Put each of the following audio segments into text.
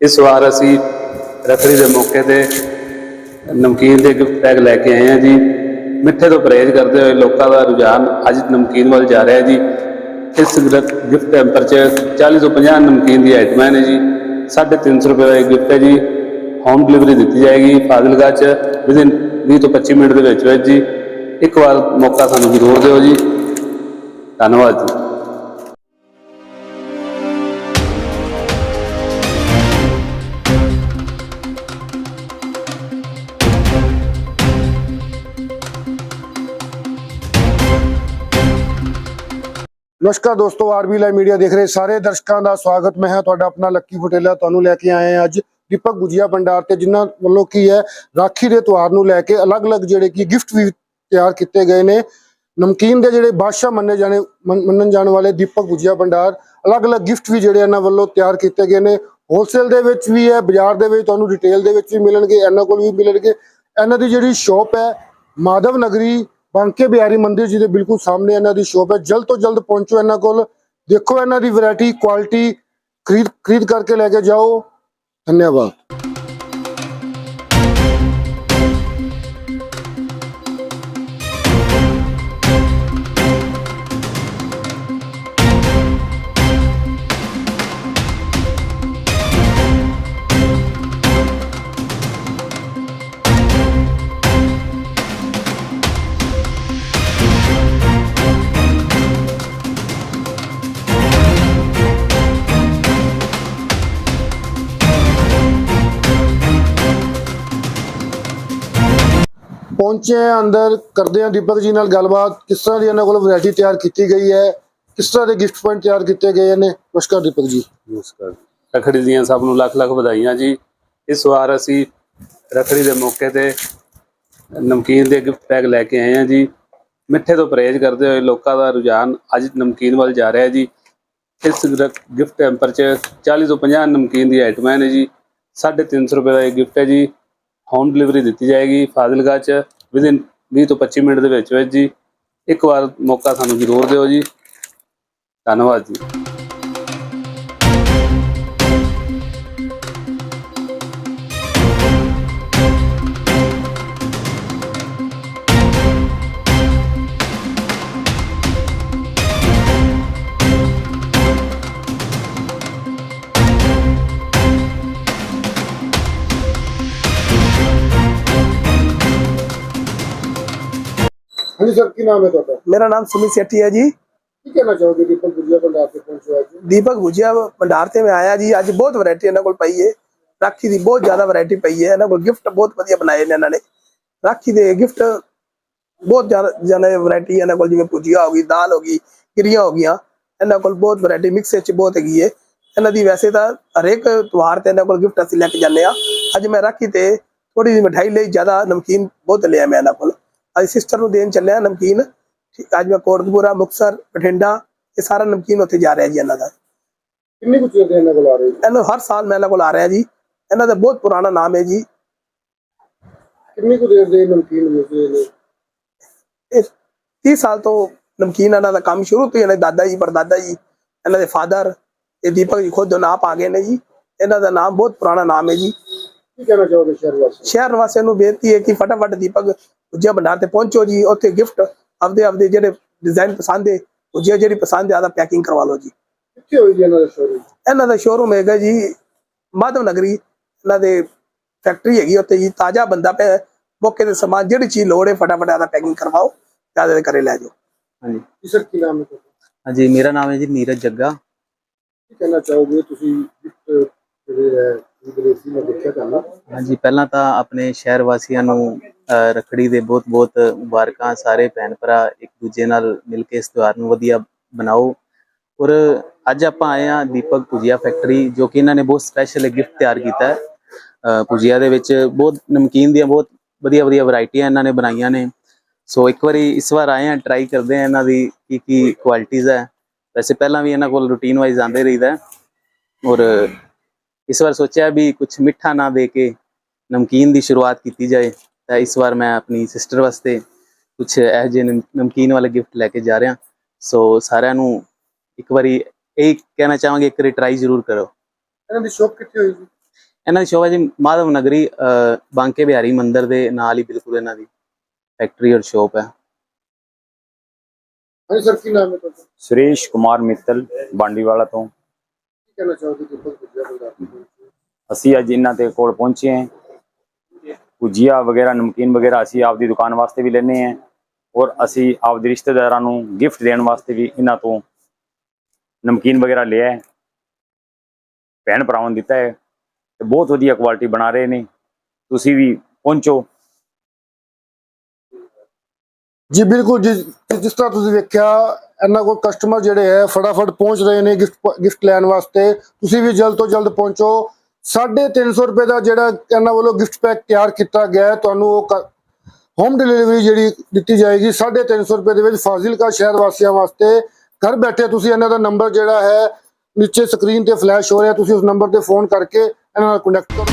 ਇਸ ਵਾਰ ਅਸੀਂ ਰੱਖੜੀ ਦੇ ਮੌਕੇ ਤੇ ਨਮਕੀਨ ਦੇ ਗਿਫਟ ਪੈਕ ਲੈ ਕੇ ਆਏ ਹਾਂ ਜੀ। ਮਿੱਠੇ ਤੋਂ ਪਰਹੇਜ਼ ਕਰਦੇ ਹੋਏ ਲੋਕਾਂ ਦਾ ਰੁਝਾਨ ਅੱਜ ਨਮਕੀਨ ਵੱਲ ਜਾ ਰਿਹਾ ਜੀ। ਇਸ ਗਿਫਟ ਹੈਂਪਰ 'ਚ 40 ਤੋਂ 50 ਨਮਕੀਨ ਦੀ ਆਈਟਮਾਂ ਨੇ ਜੀ। 350 ਰੁਪਏ ਦਾ ਇਹ ਗਿਫਟ ਹੈ ਜੀ। ਹੋਮ ਡਿਲੀਵਰੀ ਦਿੱਤੀ ਜਾਏਗੀ ਫਾਜ਼ਿਲਕਾ 'ਚ ਵਿਦਿਨ 20 ਤੋਂ 25 ਮਿੰਟ ਦੇ ਵਿੱਚ ਵਿੱਚ ਜੀ। ਇੱਕ ਵਾਰ ਮੌਕਾ ਸਾਨੂੰ ਜ਼ਰੂਰ ਦਿਓ ਜੀ। ਧੰਨਵਾਦ ਜੀ। ਨਮਸਕਾਰ ਦੋਸਤੋ, ਆਰਬੀ ਲਾਈਵ ਮੀਡੀਆ ਦੇਖ ਰਹੇ ਸਾਰੇ ਦਰਸ਼ਕਾਂ ਦਾ ਸਵਾਗਤ। ਮੈਂ ਹਾਂ ਤੁਹਾਡਾ ਆਪਣਾ ਲੱਕੀ ਫਟੇਲਾ ਤੁਹਾਨੂੰ ਲੈ ਕੇ ਆਏ ਹਾਂ ਅੱਜ ਦੀਪਕ ਗੁਜੀਆ ਭੰਡਾਰ ਤੇ, ਜਿਨ੍ਹਾਂ ਵੱਲੋਂ ਕੀ ਹੈ, ਰਾਖੀ ਦੇ ਤਿਉਹਾਰ ਨੂੰ ਲੈ ਕੇ ਅਲੱਗ-ਅਲੱਗ ਜਿਹੜੇ ਕੀ ਗਿਫਟ ਵੀ ਤਿਆਰ ਕੀਤੇ ਗਏ ਨੇ। ਨਮਕੀਨ ਦੇ ਜਿਹੜੇ ਬਾਦਸ਼ਾਹ ਮੰਨੇ ਜਾਣੇ ਮੰਨਣ ਜਾਣ ਵਾਲੇ ਦੀਪਕ ਗੁਜੀਆ ਭੰਡਾਰ, ਅਲੱਗ-ਅਲੱਗ ਗਿਫਟ ਵੀ ਜਿਹੜੇ ਇਹਨਾਂ ਵੱਲੋਂ ਤਿਆਰ ਕੀਤੇ ਗਏ ਨੇ। ਹੋਲਸੇਲ ਦੇ ਵਿੱਚ ਵੀ ਹੈ, ਬਾਜ਼ਾਰ ਦੇ ਵਿੱਚ ਤੁਹਾਨੂੰ ਰਿਟੇਲ ਦੇ ਵਿੱਚ ਵੀ ਮਿਲਣਗੇ, ਇਹਨਾਂ ਕੋਲ ਵੀ ਮਿਲਣਗੇ। ਇਹਨਾਂ ਦੀ ਜਿਹੜੀ ਸ਼ਾਪ ਹੈ, ਮਾਧਵ ਨਗਰੀ ਬਾਂਕੇ ਬਿਹਾਰੀ ਮੰਦਿਰ ਜੀ ਦੇ ਬਿਲਕੁਲ ਸਾਹਮਣੇ ਇਹਨਾਂ ਦੀ ਸ਼ੋਪ ਹੈ। ਜਲਦ ਤੋਂ ਜਲਦ ਪਹੁੰਚੋ ਇਹਨਾਂ ਕੋਲ। ਦੇਖੋ ਇਹਨਾਂ ਦੀ ਵੈਰਾਈਟੀ ਕੁਆਲਿਟੀ ਖਰੀਦ ਖਰੀਦ ਕਰਕੇ ਲੈ ਕੇ ਜਾਓ। ਧੰਨਵਾਦ। ਪਹੁੰਚੇ ਹਾਂ ਅੰਦਰ, ਕਰਦੇ ਹਾਂ ਦੀਪਕ ਜੀ ਨਾਲ ਗੱਲਬਾਤ, ਕਿਸ ਤਰ੍ਹਾਂ ਦੀ ਇਹਨਾਂ ਕੋਲ ਵੈਰਾਈਟੀ ਤਿਆਰ ਕੀਤੀ ਗਈ ਹੈ, ਕਿਸ ਤਰ੍ਹਾਂ ਦੇ ਗਿਫਟ ਪੁਆਇੰਟ ਤਿਆਰ ਕੀਤੇ ਗਏ ਨੇ? ਨਮਸਕਾਰ ਦੀਪਕ ਜੀ। ਨਮਸਕਾਰ। ਰੱਖੜੀ ਦੀਆਂ ਸਭ ਨੂੰ ਲੱਖ ਲੱਖ ਵਧਾਈਆਂ ਜੀ। ਇਸ ਵਾਰ ਅਸੀਂ ਰੱਖੜੀ ਦੇ ਮੌਕੇ ਤੇ ਨਮਕੀਨ ਦੇ ਗਿਫਟ ਪੈਕ ਲੈ ਕੇ ਆਏ ਹਾਂ ਜੀ। ਮਿੱਠੇ ਤੋਂ ਪਰਹੇਜ਼ ਕਰਦੇ ਹੋਏ ਲੋਕਾਂ ਦਾ ਰੁਝਾਨ ਅੱਜ ਨਮਕੀਨ ਵੱਲ ਜਾ ਰਿਹਾ ਜੀ। ਇਸ ਗਿਫਟ ਟੈਂਪਰ 'ਚ 40 ਤੋਂ 50 ਨਮਕੀਨ ਦੀ ਆਈਟਮਾਂ ਨੇ ਜੀ। 350 ਰੁਪਏ ਦਾ ਇਹ ਗਿਫਟ ਹੈ ਜੀ। ਹੋਮ ਡਿਲੀਵਰੀ ਦਿੱਤੀ ਜਾਏਗੀ ਫਾਜ਼ਿਲਕਾ 'ਚ ਵਿਦਿਨ 20 ਤੋਂ 25 ਮਿੰਟ ਦੇ ਵਿੱਚ ਵਿੱਚ ਜੀ। ਇੱਕ ਵਾਰ ਮੌਕਾ ਸਾਨੂੰ ਜ਼ਰੂਰ ਦਿਓ ਜੀ। ਧੰਨਵਾਦ ਜੀ। ਹਾਂਜੀ ਸਰ ਕੀ ਨਾਮ ਹੈ ਤੁਹਾਡਾ? ਮੇਰਾ ਨਾਮ ਸੁਮਿਤ ਸੇਠੀ ਹੈ ਜੀ। ਕੀ ਕਹਿਣਾ ਚਾਹੋਗੇ ਦੀਪਕ ਗੁਜੀਆ ਭੰਡਾਰ ਤੇ ਪਹੁੰਚੇ ਅੱਜ? ਦੀਪਕ ਭੁਜੀਆ ਭੰਡਾਰ ਤੇ ਮੈਂ ਆਇਆ ਜੀ ਅੱਜ ਬਹੁਤ ਵੈਰਾਈਟੀ ਇਹਨਾਂ ਕੋਲ ਪਈ ਹੈ ਰਾਖੀ ਦੀ ਬਹੁਤ ਜ਼ਿਆਦਾ ਵੈਰਾਈਟੀ ਪਈ ਹੈ ਇਹਨਾਂ ਕੋਲ ਗਿਫਟ ਬਹੁਤ ਵਧੀਆ ਬਣਾਏ ਨੇ ਇਹਨਾਂ ਨੇ। ਰਾਖੀ ਦੇ ਗਿਫਟ ਬਹੁਤ ਜ਼ਿਆਦਾ ਜ਼ਿਆਦਾ ਵੈਰਾਈਟੀ ਇਹਨਾਂ ਕੋਲ ਜਿਵੇਂ ਭੁਜੀਆ ਹੋ ਗਈ ਦਾਲ ਹੋ ਗਈ ਕਿਰੀਆਂ ਹੋ ਗਈਆਂ। ਇਹਨਾਂ ਕੋਲ ਬਹੁਤ ਵੈਰਾਈਟੀ ਮਿਕਸ ਵਿੱਚ ਬਹੁਤ ਹੈਗੀ ਹੈ ਇਹਨਾਂ ਦੀ ਵੈਸੇ ਤਾਂ ਹਰੇਕ ਤਿਉਹਾਰ ਤੇ ਇਹਨਾਂ ਕੋਲ ਗਿਫਟ ਅਸੀਂ ਲੈ ਕੇ ਜਾਂਦੇ ਆ ਅੱਜ ਮੈਂ ਰਾਖੀ ਤੇ ਥੋੜੀ ਜਿਹੀ ਮਠਾਈ ਲਈ ਜ਼ਿਆਦਾ ਨਮਕੀਨ ਬਹੁਤ ਲਿਆ ਮੈਂ ਇਹਨਾਂ ਕੋਲ। ਅੱਜ ਸਿਸਟਰ ਨੂੰ ਦੇਣ ਚੱਲਿਆ ਨਮਕੀਨ। ਅੱਜ ਮੈਂ ਕੋਟਕਪੂਰਾ ਮੁਕਤਸਰ ਬਠਿੰਡਾ ਇਹ ਸਾਰਾ ਨਮਕੀਨ ਉੱਥੇ ਜਾ ਰਿਹਾ ਜੀ ਇਹਨਾਂ ਦਾ। ਕਿੰਨੀ ਕੁ ਚਿਰ ਦੇ ਇਹਨਾਂ ਕੋਲ ਆ ਰਹੇ ਇਹਨਾਂ ਹਰ ਸਾਲ ਮੈਂ ਇਹਨਾਂ ਕੋਲ ਆ ਰਿਹਾ ਜੀ। ਇਹਨਾਂ ਦਾ ਬਹੁਤ ਪੁਰਾਣਾ ਨਾਮ ਹੈ ਜੀ। ਕਿੰਨੀ ਕੁ ਦੇਰ ਦੇ ਨਮਕੀਨ ਮਿਲਦੇ ਨੇ? ਇਹ 30 ਸਾਲ ਤੋਂ ਨਮਕੀਨ ਇਹਨਾਂ ਦਾ ਕੰਮ ਸ਼ੁਰੂ ਤੋਂ ਇਹਨਾਂ ਦੇ ਦਾਦਾ ਜੀ ਪਰਦਾਦਾ ਜੀ ਇਹਨਾਂ ਦੇ ਫਾਦਰ ਇਹ ਦੀਪਕ ਜੀ ਖੁਦ ਆਪ ਆ ਗਏ ਨੇ ਜੀ। ਇਹਨਾਂ ਦਾ ਨਾਮ ਬਹੁਤ ਪੁਰਾਣਾ ਨਾਮ ਹੈ ਜੀ। ਕੀ ਕਹਿਣਾ ਚਾਹੋਗੇ ਸ਼ਹਿਰ ਵਾਸੀ ਸ਼ਹਿਰ ਵਾਸੀਆਂ ਨੂੰ ਬੇਨਤੀ ਹੈ ਕਿ ਫਟਾਫਟ ਦੀਪਕ ਉਜਿਆ ਭੰਡਾਰ ਤੇ ਪਹੁੰਚੋ ਜੀ ਉੱਥੇ ਗਿਫਟ ਆਪਦੇ ਆਪਦੇ ਜਿਹੜੇ ਡਿਜ਼ਾਈਨ ਪਸੰਦ ਹੈ ਉਜਿਆ ਜਿਹੜੀ ਪਸੰਦ ਆਦਾ ਪੈਕਿੰਗ ਕਰਵਾ ਲਓ ਜੀ। ਕਿੱਥੇ ਹੋਈ ਜੀ ਇਹਨਾਂ ਦਾ ਸ਼ੋਰੂਮ ਇਹਨਾਂ ਦਾ ਸ਼ੋਰੂਮ ਹੈਗਾ ਜੀ ਮਾਧਵ ਨਗਰੀ ਇਹਨਾਂ ਦੇ ਫੈਕਟਰੀ ਹੈਗੀ ਉੱਥੇ ਜੀ ਤਾਜ਼ਾ ਬੰਦਾ ਪਿਆ। ਮੌਕੇ ਤੇ ਸਮਾਨ ਜਿਹੜੀ ਚੀਜ਼ ਲੋੜ ਹੈ ਫਟਾਫਟ ਆਦਾ ਪੈਕਿੰਗ ਕਰਵਾਓ ਤੇ ਆਦੇ ਘਰੇ ਲੈ ਜਾਓ। ਹਾਂਜੀ। ਜੀ ਸਰ ਕੀ ਨਾਮ ਹੈ ਹਾਂਜੀ ਮੇਰਾ ਨਾਮ ਹੈ ਜੀ ਨੀਰਜ ਜੱਗਾ। ਕੀ ਕਹਿਣਾ ਚਾਹੋਗੇ? ਤੁਸੀਂ ਗਿਫਟ ਜਿਹੜੇ ਹੈ ਖਰੀਦ ਸੀ ਮੈਂ ਦੇਖਿਆ ਤੁਹਾਨੂੰ। ਹਾਂਜੀ ਪਹਿਲਾਂ ਤਾਂ ਆਪਣੇ ਸ਼ਹਿਰ ਵਾਸੀਆਂ ਨੂੰ ਰੱਖੜੀ ਦੇ ਬਹੁਤ-ਬਹੁਤ ਮੁਬਾਰਕਾਂ ਸਾਰੇ ਭੈਣ ਭਰਾ ਇੱਕ ਦੂਜੇ ਨਾਲ ਮਿਲ ਕੇ ਇਸ ਤਿਉਹਾਰ ਨੂੰ ਵਧੀਆ ਬਣਾਓ ਔਰ ਅੱਜ ਆਪਾਂ ਆਏ ਹਾਂ ਦੀਪਕ ਭੁਜੀਆ ਫੈਕਟਰੀ ਜੋ ਕਿ ਇਹਨਾਂ ਨੇ ਬਹੁਤ ਸਪੈਸ਼ਲ ਗਿਫਟ ਤਿਆਰ ਕੀਤਾ ਹੈ। ਅਹ, ਭੁਜੀਆ ਦੇ ਵਿੱਚ ਬਹੁਤ ਨਮਕੀਨ ਦੀਆਂ ਬਹੁਤ ਵਧੀਆ ਵਧੀਆ ਵੈਰਾਈਟੀਆਂ ਇਹਨਾਂ ਨੇ ਬਣਾਈਆਂ ਨੇ। ਸੋ ਇੱਕ ਵਾਰੀ ਇਸ ਵਾਰ ਆਏ ਹਾਂ ਟਰਾਈ ਕਰਦੇ ਹਾਂ ਇਹਨਾਂ ਦੀ ਕੀ ਕੀ ਕੁਆਲਿਟੀਆਂ ਹੈ। ਵੈਸੇ ਪਹਿਲਾਂ ਵੀ ਇਹਨਾਂ ਕੋਲ ਰੂਟੀਨ ਵਾਈਜ਼ ਆਉਂਦੇ ਰਹੀਦਾ ਔਰ ਇਸ ਵਾਰ ਸੋਚਿਆ ਵੀ ਕੁਝ ਮਿੱਠਾ ਨਾ ਦੇ ਕੇ ਨਮਕੀਨ ਦੀ ਸ਼ੁਰੂਆਤ ਕੀਤੀ ਜਾਏ। ਤਾਂ ਇਸ ਵਾਰ ਮੈਂ ਆਪਣੀ ਸਿਸਟਰ ਵਾਸਤੇ ਕੁਝ ਇਹੋ ਜਿਹੇ ਨਮ- ਨਮਕੀਨ ਵਾਲੇ ਗਿਫਟ ਲੈ ਕੇ ਜਾ ਰਿਹਾ। ਸੋ ਸਾਰਿਆਂ ਨੂੰ ਇੱਕ ਵਾਰੀ ਇਹ ਕਹਿਣਾ ਚਾਹਾਂਗੇ ਇੱਕ ਵਾਰੀ ਟਰਾਈ ਜ਼ਰੂਰ ਕਰੋ। ਇਹਨਾਂ ਦੀ ਸ਼ੌਪ ਕਿੱਥੇ ਹੋਈ ਜੀ ਇਹਨਾਂ ਦੀ ਸ਼ੋਪ ਹੈ ਜੀ ਮਾਧਵ ਨਗਰੀ ਬਾਂਕੇ ਬਿਹਾਰੀ ਮੰਦਿਰ ਦੇ ਨਾਲ ਹੀ ਬਿਲਕੁਲ ਇਹਨਾਂ ਦੀ ਫੈਕਟਰੀ ਔਰ ਸ਼ੋਪ ਹੈ ਹਾਂਜੀ ਸਰ ਕੀ ਨਾਮ ਹੈ ਤੁਹਾਡਾ? ਕੀ ਸੁਰੇਸ਼ ਕੁਮਾਰ ਮਿੱਤਲ ਬਾਂਡੀਵਾਲਾ ਤੋਂ। ਕਹਿਣਾ ਚਾਹੋਗੇ ਤੇ? ਅਸੀਂ ਅੱਜ ਇਹਨਾਂ ਦੇ ਕੋਲ ਪਹੁੰਚੇ ਹਾਂ। ਭੁਜੀਆ ਵਗੈਰਾ, ਨਮਕੀਨ ਵਗੈਰਾ ਅਸੀਂ ਆਪਦੀ ਦੁਕਾਨ ਵਾਸਤੇ ਵੀ ਲੈਨੇ ਹਾਂ ਔਰ ਅਸੀਂ ਆਪਦੇ ਰਿਸ਼ਤੇਦਾਰਾਂ ਨੂੰ ਗਿਫਟ ਦੇਣ ਵਾਸਤੇ ਵੀ ਇਹਨਾਂ ਤੋਂ ਨਮਕੀਨ ਵਗੈਰਾ ਲਿਆ ਹੈ। ਭੈਣ ਭਰਾਵਾਂ ਨੂੰ ਦਿੱਤਾ ਹੈ ਤੇ ਬਹੁਤ ਵਧੀਆ ਕੁਆਲਿਟੀ ਬਣਾ ਰਹੇ ਨੇ। ਤੁਸੀਂ ਵੀ ਪਹੁੰਚੋ। ਜੀ, ਬਿਲਕੁਲ ਜਿਸ ਜਿਸ ਤਰ੍ਹਾਂ ਤੁਸੀਂ ਵੇਖਿਆ, ਇਹਨਾਂ ਕੋਲ ਕਸਟਮਰ ਜਿਹੜੇ ਹੈ, ਫਟਾਫਟ ਪਹੁੰਚ ਰਹੇ ਨੇ ਗਿਫਟ ਗਿਫਟ ਲੈਣ ਵਾਸਤੇ। ਤੁਸੀਂ ਵੀ ਜਲਦ ਤੋਂ ਜਲਦ ਪਹੁੰਚੋ। 350 ਰੁਪਏ ਦਾ ਜਿਹੜਾ ਇਹਨਾਂ ਵੱਲੋਂ ਗਿਫਟ ਪੈਕ ਤਿਆਰ ਕੀਤਾ ਗਿਆ ਤੁਹਾਨੂੰ ਉਹ ਹੋਮ ਡਿਲੀਵਰੀ ਜਿਹੜੀ ਦਿੱਤੀ ਜਾਏਗੀ 350 ਰੁਪਏ ਦੇ ਵਿੱਚ ਫਾਜ਼ਿਲਕਾ ਸ਼ਹਿਰ ਵਾਸੀਆਂ ਵਾਸਤੇ ਘਰ ਬੈਠੇ ਤੁਸੀਂ ਇਹਨਾਂ ਦਾ ਨੰਬਰ ਜਿਹੜਾ ਹੈ, ਨੀਚੇ ਸਕਰੀਨ ਤੇ ਫਲੈਸ਼ ਹੋ ਰਿਹਾ, ਤੁਸੀਂ ਉਸ ਨੰਬਰ ਤੇ ਫੋਨ ਕਰਕੇ ਇਹਨਾਂ ਨਾਲ ਕੰਟੈਕਟ ਕਰੋ।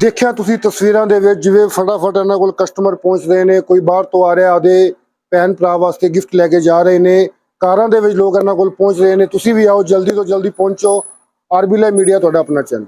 ਦੇਖਿਆ ਤੁਸੀਂ ਤਸਵੀਰਾਂ ਦੇ ਵਿੱਚ ਜਿਵੇਂ ਫਟਾਫਟ ਇਹਨਾਂ ਕੋਲ ਕਸਟਮਰ ਪਹੁੰਚ ਰਹੇ ਨੇ, ਕੋਈ ਬਾਹਰ ਤੋਂ ਆ ਰਿਹਾ ਆਦੇ ਭੈਣ ਭਰਾ ਵਾਸਤੇ ਗਿਫਟ ਲੈ ਕੇ ਜਾ ਰਹੇ ਨੇ, ਕਾਰਾਂ ਦੇ ਵਿੱਚ ਲੋਕ ਇਹਨਾਂ ਕੋਲ ਪਹੁੰਚ ਰਹੇ ਨੇ, ਤੁਸੀਂ ਵੀ ਆਓ, ਜਲਦੀ ਤੋਂ ਜਲਦੀ ਪਹੁੰਚੋ, ਆਰਬੀ ਲਾਈਵ ਮੀਡੀਆ ਤੁਹਾਡਾ ਆਪਣਾ ਚੈਨਲ